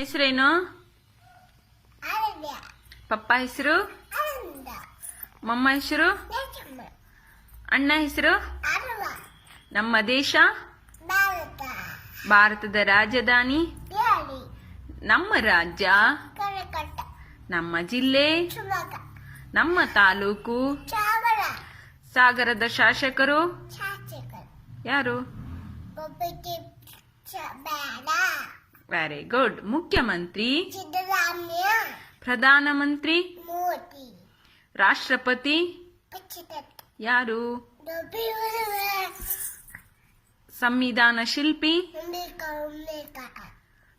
ಹೆಸರೇನು? ಪಪ್ಪ ಹೆಸರು? ಮಮ್ಮ ಹೆಸರು? ಅಣ್ಣ ಹೆಸರು? ನಮ್ಮ ದೇಶ? ಭಾರತ. ಭಾರತದ ರಾಜಧಾನಿ? ನಮ್ಮ ರಾಜ್ಯ? ನಮ್ಮ ಜಿಲ್ಲೆ? ನಮ್ಮ ತಾಲೂಕು? ಸಾಗರದ ಶಾಸಕರು? ಯಾರು? ವೆರಿ ಗುಡ್ ಮುಖ್ಯಮಂತ್ರಿ ಸಿದ್ದರಾಮಯ್ಯ ಪ್ರಧಾನಮಂತ್ರಿ ಮೋದಿ ರಾಷ್ಟ್ರಪತಿ ಪಚ್ಚಿತಟ್ ಯಾರು ಡಬ್ಲ್ಯೂ ಸಂವಿಧಾನ ಶಿಲ್ಪಿ ಉಮೇಕ ಉಮೇಕ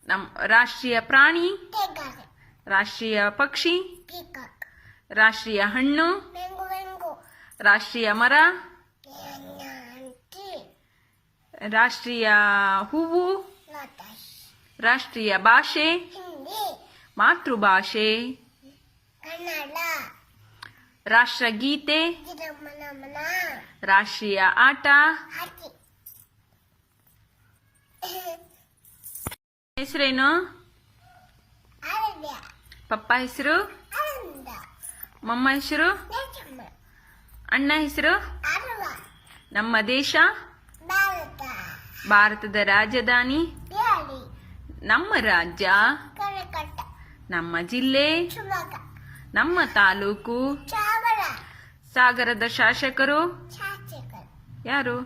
ನಮ್ ರಾಷ್ಟ್ರೀಯ ಪ್ರಾಣಿ ಟೆಗರ್ ರಾಷ್ಟ್ರೀಯ ಪಕ್ಷಿ ಪಿಕಾಕ್ ರಾಷ್ಟ್ರೀಯ ಹಣ್ಣು ಮೆಂಗು ಮೆಂಗು ರಾಷ್ಟ್ರೀಯ ಮರ ಏನಂಟಿ ರಾಷ್ಟ್ರೀಯ ಹೂವು ಲೋಟಸ್ ರಾಷ್ಟ್ರೀಯ ಭಾಷೆ. ಮಾತೃಭಾಷೆ. ರಾಷ್ಟ್ರಗೀತೆ ರಾಷ್ಟ್ರೀಯ ಆಟ. ಹೆಸರೇನು? ಪಪ್ಪ ಹೆಸರು? ಮಮ್ಮ ಹೆಸರು? ಅಣ್ಣ ಹೆಸರು? ನಮ್ಮ ದೇಶ? ಭಾರತ. ಭಾರತದ ರಾಜಧಾನಿ? ನಮ್ಮ ರಾಜ್ಯ? ನಮ್ಮ ಜಿಲ್ಲೆ? ನಮ್ಮ ತಾಲೂಕು? ಸಾಗರದ ಶಾಸಕರು? ಯಾರು?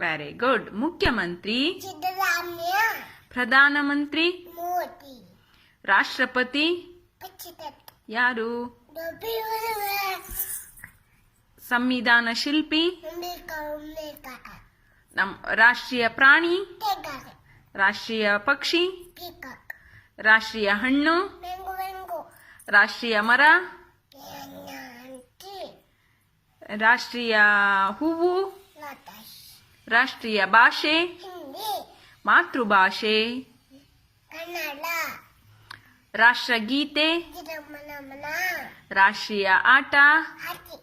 ವೆರಿ ಗುಡ್ ಮುಖ್ಯಮಂತ್ರಿ? ಪ್ರಧಾನಮಂತ್ರಿ? ಮೋದಿ. ರಾಷ್ಟ್ರಪತಿ? ಯಾರು? ಸಂವಿಧಾನ ಶಿಲ್ಪಿ? ನಮ್ ರಾಷ್ಟ್ರೀಯ ಪ್ರಾಣಿ ಟೆಗರ್ ರಾಷ್ಟ್ರೀಯ ಪಕ್ಷಿ ಪಿಕಾಕ್ ರಾಷ್ಟ್ರೀಯ ಹಣ್ಣು ಮೆಂಗು ಮೆಂಗು ರಾಷ್ಟ್ರೀಯ ಮರ ಏನಂಟಿ ರಾಷ್ಟ್ರೀಯ ಹೂವು ಲೋಟಸ್ ರಾಷ್ಟ್ರೀಯ ಭಾಷೆ ಹಿಂದಿ ಮಾತೃಭಾಷೆ ಕನ್ನಡ ರಾಷ್ಟ್ರಗೀತೆ ಗಿಡಮನಮನ ರಾಷ್ಟ್ರೀಯ ಆಟ ಹಾಕಿ